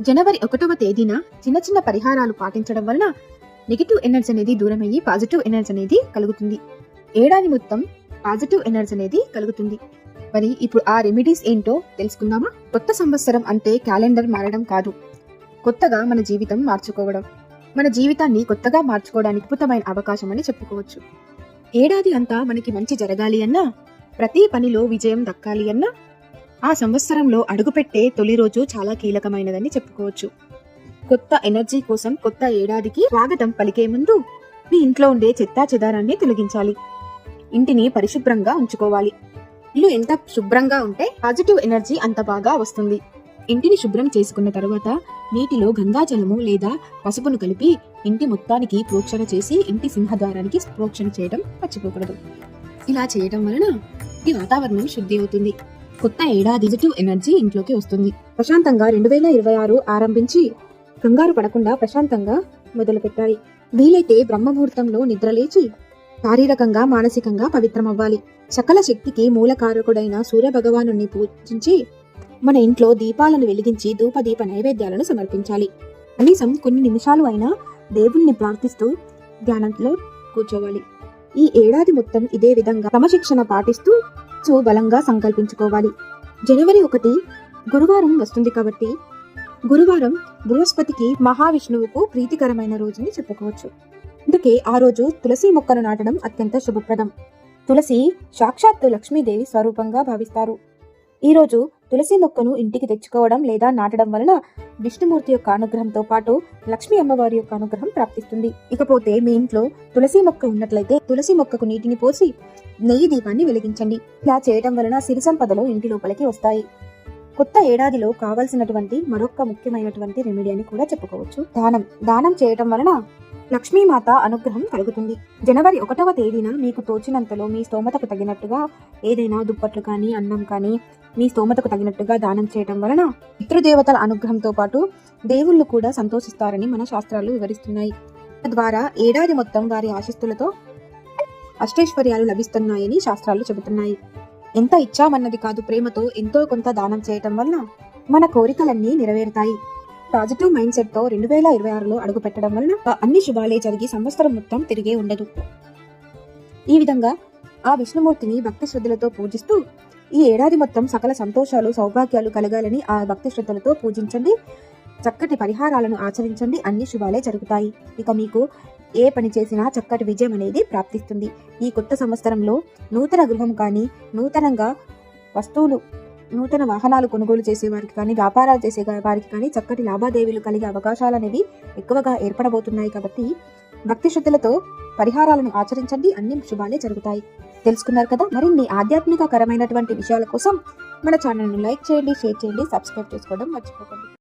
జనవరి ఒకటవ తేదీన చిన్న చిన్న పరిహారాలు పాటించడం వలన నెగిటివ్ ఎనర్జీ అనేది దూరమయ్యి పాజిటివ్ ఎనర్జీ అనేది కలుగుతుంది. ఏడాది మొత్తం పాజిటివ్ ఎనర్జీ అనేది కలుగుతుంది. మరి ఇప్పుడు ఆ రెమెడీస్ ఏంటో తెలుసుకుందామా? కొత్త సంవత్సరం అంటే క్యాలెండర్ మారడం కాదు. కొత్తగా మన జీవితం మార్చుకోవడం. మన జీవితాన్ని కొత్తగా మార్చుకోవడానికి అద్భుతమైన అవకాశం అని చెప్పుకోవచ్చు. ఏడాది అంతా మనకి మంచి జరగాలి అన్నా ప్రతి పనిలో విజయం దక్కాలి అన్నా ఆ సంవత్సరంలో అడుగుపెట్టే తొలి రోజు చాలా కీలకమైనదని చెప్పుకోవచ్చు. కొత్త ఎనర్జీ కోసం కొత్త ఏడాదికి స్వాగతం పలికే ముందు మీ ఇంట్లో ఉండే చెత్తా చెదారాన్ని తొలగించాలి. ఇంటిని పరిశుభ్రంగా ఉంచుకోవాలి. ఇల్లు ఎంత శుభ్రంగా ఉంటే పాజిటివ్ ఎనర్జీ అంత బాగా వస్తుంది. ఇంటిని శుభ్రం చేసుకున్న తర్వాత నీటిలో గంగాజలము లేదా పసుపును కలిపి ఇంటి మొత్తానికి ప్రోక్షణ చేసి ఇంటి సింహద్వారానికి ప్రోక్షణ చేయడం మర్చిపోకూడదు. ఇలా చేయడం వలన ఈ వాతావరణం శుద్ధి అవుతుంది. కొత్త ఏడాది ఎనర్జీ ఇంట్లోకి వస్తుంది. ప్రశాంతంగా రెండు వేల ఇరవై ఆరు ఆరంభించి కంగారు పడకుండా ప్రశాంతంగా మొదలు పెట్టాలి వీలైతే బ్రహ్మముహూర్తంలో నిద్రలేచి శారీరకంగా మానసికంగా పవిత్రమవ్వాలి. సకల శక్తికి మూలకారకుడైన సూర్య భగవాను పూజించి మన ఇంట్లో దీపాలను వెలిగించి ధూపదీప నైవేద్యాలను సమర్పించాలి. కనీసం కొన్ని నిమిషాలు అయినా దేవుణ్ణి ప్రార్థిస్తూ ధ్యానంలో కూర్చోవాలి. ఈ ఏడాది మొత్తం ఇదే విధంగా క్రమశిక్షణ పాటిస్తూ చూ బలంగా సంకల్పించుకోవాలి. జనవరి ఒకటి గురువారం వస్తుంది కాబట్టి గురువారం బృహస్పతికి మహావిష్ణువుకు ప్రీతికరమైన రోజుని చెప్పుకోవచ్చు. అందుకే ఆ రోజు తులసి మొక్కను నాటడం అత్యంత శుభప్రదం. తులసి సాక్షాత్తు లక్ష్మీదేవి స్వరూపంగా భావిస్తారు. ఈ రోజు తులసి మొక్కను ఇంటికి తెచ్చుకోవడం లేదా నాటడం వలన విష్ణుమూర్తి యొక్క అనుగ్రహంతో పాటు లక్ష్మీ అమ్మవారి యొక్క అనుగ్రహం ప్రాప్తిస్తుంది. ఇకపోతే మీ ఇంట్లో తులసి మొక్క ఉన్నట్లయితే తులసి మొక్కకు నీటిని పోసి నెయ్యి దీపాన్ని వెలిగించండి. ఇలా చేయడం వలన సిరి సంపదలు ఇంటి లోపలికి వస్తాయి. కొత్త ఏడాదిలో కావలసినటువంటి మరొక ముఖ్యమైనటువంటి రెమెడీ అని కూడా చెప్పుకోవచ్చు. దానం. దానం చేయటం వలన లక్ష్మీమాత అనుగ్రహం కలుగుతుంది. జనవరి ఒకటవ తేదీన మీకు తోచినంతలో మీ స్తోమతకు తగినట్టుగా ఏదైనా దుప్పట్లు కానీ అన్నం కానీ మీ స్తోమతకు తగినట్టుగా దానం చేయటం వలన పితృదేవతల అనుగ్రహంతో పాటు దేవుళ్ళు కూడా సంతోషిస్తారని మన శాస్త్రాలు వివరిస్తున్నాయి. తద్వారా ఏడాది మొత్తం వారి ఆశిస్తులతో అష్టైశ్వర్యాలు లభిస్తున్నాయని శాస్త్రాలు చెబుతున్నాయి. ఎంత ఇచ్చామన్నది కాదు ప్రేమతో ఎంతో కొంత దానం చేయటం వలన మన కోరికలన్నీ నెరవేరుతాయి. పాజిటివ్ మైండ్ సెట్తో రెండు వేల ఇరవై ఆరులో అడుగు పెట్టడం వలన అన్ని శుభాలే జరిగి సంవత్సరం మొత్తం తిరిగే ఉండదు. ఈ విధంగా ఆ విష్ణుమూర్తిని భక్తి శ్రద్ధలతో పూజిస్తూ ఈ ఏడాది మొత్తం సకల సంతోషాలు సౌభాగ్యాలు కలగాలని ఆ భక్తి శ్రద్ధలతో పూజించండి. చక్కటి పరిహారాలను ఆచరించండి. అన్ని శుభాలే జరుగుతాయి. ఇక మీకు ఏ పని చేసినా చక్కటి విజయం అనేది ప్రాప్తిస్తుంది. ఈ కొత్త సంవత్సరంలో నూతన గృహం కానీ నూతనంగా వస్తువులు నూతన వాహనాలు కొనుగోలు చేసే వారికి కానీ వ్యాపారాలు చేసే వారికి కానీ చక్కటి లాభాదేవీలు కలిగే అవకాశాలు అనేవి ఎక్కువగా ఏర్పడబోతున్నాయి కాబట్టి భక్తి శ్రద్ధలతో పరిహారాలను ఆచరించండి. అన్ని శుభాలే జరుగుతాయి. తెలుసుకున్నారు కదా? మరిన్ని ఆధ్యాత్మికకరమైనటువంటి విషయాల కోసం మన ఛానల్ను లైక్ చేయండి షేర్ చేయండి సబ్స్క్రైబ్ చేసుకోవడం మర్చిపోకండి.